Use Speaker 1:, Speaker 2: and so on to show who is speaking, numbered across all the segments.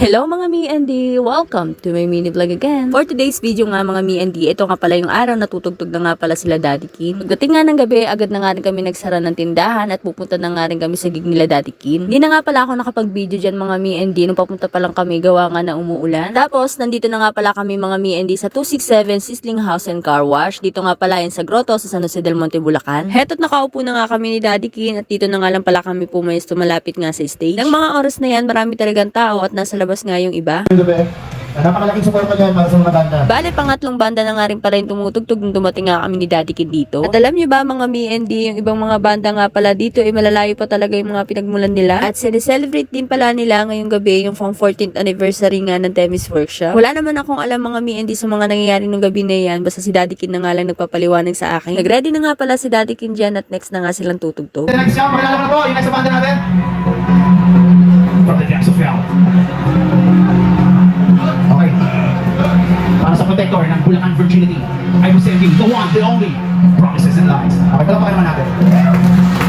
Speaker 1: Hello mga me and D! Welcome to my mini vlog again. For today's video nga mga me and D, ito nga pala yung araw na tutugtog na nga pala sila Daddy Kin. Pagdating nga ng gabi, agad na nga rin kami nagsara ng tindahan at pupunta na nga rin kami sa gig nila Daddy Kin. Hindi na nga pala ako nakapag-video dyan mga me and D nung papunta pa lang kami gawa nga na umuulan. Tapos, nandito na nga pala kami mga me and D sa 267 Sisling House and Car Wash. Dito nga pala yan sa Grotto sa San Jose del Monte, Bulacan. Heto't nakaupo na nga kami ni Daddy Kin at dito na nga lang pala kami pumayos malapit nga sa stage. Ng mga oras na yan, marami talagang tao at nasa labas nga yung iba.
Speaker 2: Napakalaking suporta niyan para sa mga banda.
Speaker 1: Bale, pangatlong banda na nga rin pala yung tumutugtog nung dumating nga kami ni Daddy Kid dito. At alam niyo ba mga me and D, yung ibang mga banda nga pala dito, eh malalayo pa talaga yung mga pinagmulan nila. At celebrate din pala nila ngayong gabi yung pang 14th anniversary nga ng Temis Workshop. Wala naman akong alam mga me and D sa mga nangyayari nung gabi na yan, basta si Daddy Kid na nga lang nagpapaliwanag sa akin. Nagready na nga pala si Daddy Kid dyan at next na nga silang tutugtog.
Speaker 2: Next song, makilala mo na po, yung next banda natin. The depths of hell. Okay. Para sa protector ng Bulacan Virginity, I will send you the one, the only, promises and lies. Okay, pala naman natin.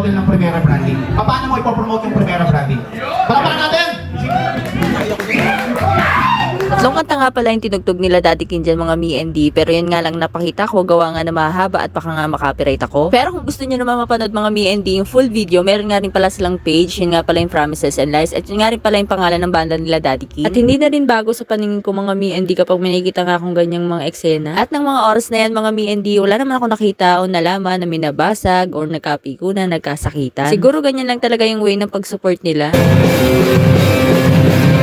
Speaker 2: Model ng Primera Branding. Paano mo ipopromote yung Primera Branding?
Speaker 1: Tatlong kanta nga pala yung tinugtog nila Daddy Kin dyan mga me and D, pero yun nga lang napakita ko, gawa nga na mahaba at baka nga makapiright ako. Pero kung gusto nyo naman mapanood mga me and D yung full video, meron nga rin pala silang page, yun nga pala yung Promises and Lies, at yun nga rin pala yung pangalan ng banda nila Daddy Kin. At hindi na rin bago sa paningin ko mga me and D kapag may nakikita nga akong ganyang mga eksena. At ng mga oras na yan mga me and D, wala naman ako nakita o nalaman na minabasag or nagkapikunan, nagkasakitan. Siguro ganyan lang talaga yung way ng pag-support nila.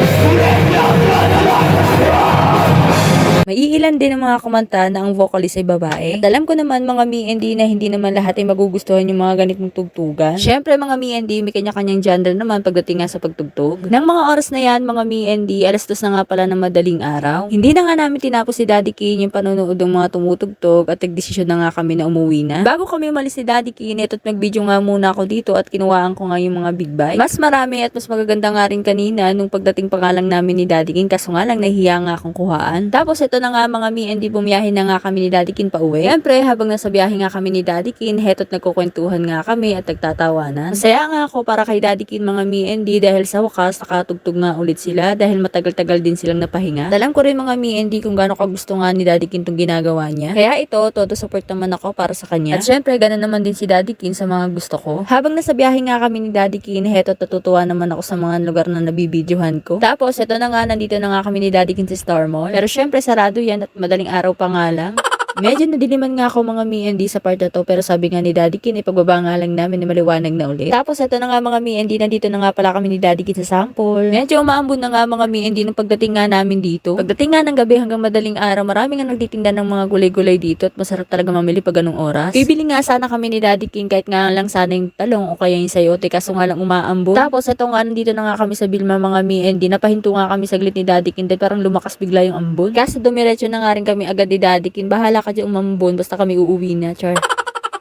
Speaker 1: Let your blood alive! Maiilan din ang mga kumanta na ang vocalist ay babae. At alam ko naman mga me na hindi naman lahat ay magugustuhan yung mga ganitong tugtugan. Siyempre mga me may kanya-kanyang genre naman pagdating nga sa pagtugtog. Nang mga oras na yan mga me and alas dos na nga pala ng madaling araw. Hindi na nga namin tinapos si Daddy Kin yung panonood ng mga tumutugtog at nagdesisyon na nga kami na umuwi na. Bago kami umalis si Daddy Kin, ito't nag-video nga muna ako dito at kinuhaan ko nga yung mga big bike. Mas marami at mas magaganda nga rin kanina nung pagdating pa nga lang namin ni Daddy Kin kaso nga lang nahiya nga akong kuhaan. Tapos ito na nga mga me and bumiyahin na nga kami ni Daddy Kin pa uwi. Siyempre habang nasa biyahe nga kami ni Daddy Kin, heto't nagkukwentuhan nga kami at nagtatawanan. Masaya nga ako para kay Daddy Kin mga me and dahil sa wakas nakatugtog nga ulit sila dahil matagal-tagal din silang napahinga. At alam ko rin mga me and kung gaano kagusto nga ni Daddy Kin tong ginagawa niya. Kaya ito, todo support naman ako para sa kanya. At syempre, ganun naman din si Daddy Kin sa mga gusto ko. Habang nasa biyahe nga kami ni Daddy Kin, heto natutuwa naman ako sa mga lugar na nabibidyohan ko. Tapos, ito na nga, nandito na nga kami ni Daddy Kin sa Star Mall. Pero syempre, sarado yan at madaling araw pa nga lang. Medyo nadiliman nga ako mga me sa part na to pero sabi nga ni Daddy Kin ipagbaba nga lang namin na maliwanag na ulit. Tapos ito na nga mga me nandito na nga pala kami ni Daddy Kin sa sample. Medyo umaambon na nga mga me and nung pagdating nga namin dito. Pagdating nga ng gabi hanggang madaling araw marami nga nagtitinda ng mga gulay-gulay dito at masarap talaga mamili pag ganung oras. Bibili nga sana kami ni Daddy Kin kahit nga lang sana yung talong o kaya yung sayote kaso nga lang umaambon. Tapos ito nga nandito na nga kami sa Bilma mga me napahinto nga kami saglit ni Daddy Kin dahil parang lumakas bigla yung ambon. Kasi dumiretso na nga rin kami agad ni Daddy Kin bahala ka dyan umambon basta kami uuwi na char.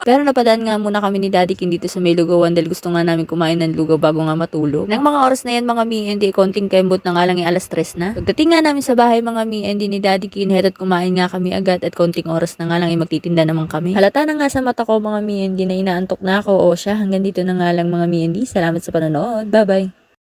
Speaker 1: Pero napadaan nga muna kami ni Daddy King dito sa may lugawan dahil gusto nga namin kumain ng lugaw bago nga matulog. Nang mga oras na yan mga mi and konting kembot na nga lang yung alas tres na. Pagdating nga namin sa bahay mga mi and ni Daddy King, heto't kumain nga kami agad at konting oras na nga lang ay magtitinda naman kami. Halata na nga sa mata ko mga mi na inaantok na ako o siya hanggang dito na nga lang mga mi Salamat sa panonood. Bye bye.